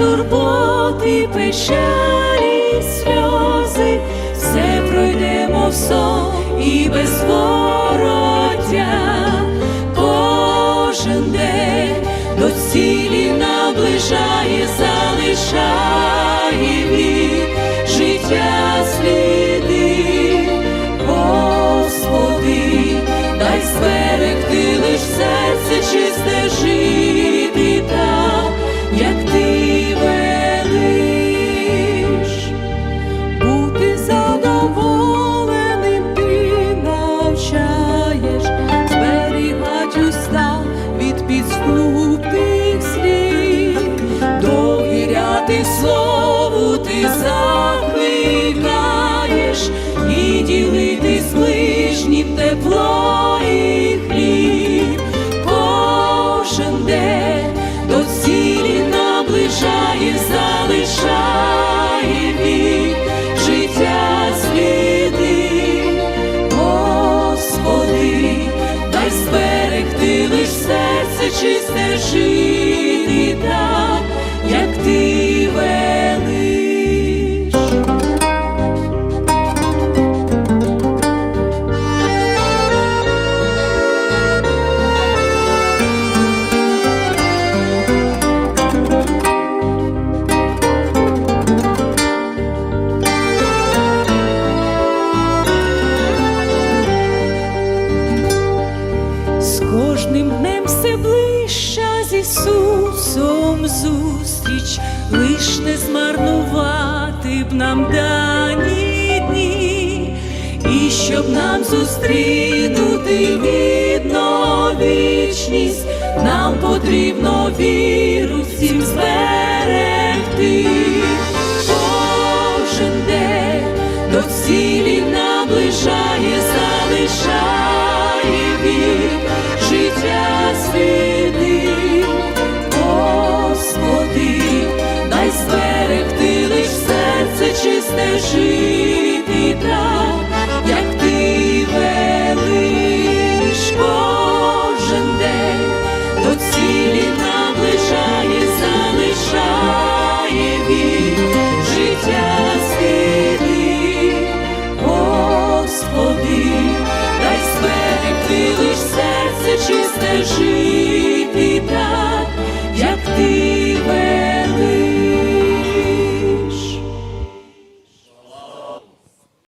турботи, печалі, сльози, все пройдемо в сон і без вороття, кожен день до цілі наближає, залишає від життя сліди, Господи, дай зберегти лиш серце чисте жити підступних слів, довіряти слову ти закликаєш і ділити з ближнім тепло і хліб. Кожен день до цілі наближає, залишає серце чисте Ісусом зустріч, лиш не змарнувати б нам дані дні, і щоб нам зустрінути гідно вічність, нам потрібно віру всім зберегти. Кожен день до цілі наближає, залишає від життя жити так, як ти велиш кожен день до цілі наближає, залишає від життя сліди. Господи, дай зберегти лиш серце чисте жити так, як ти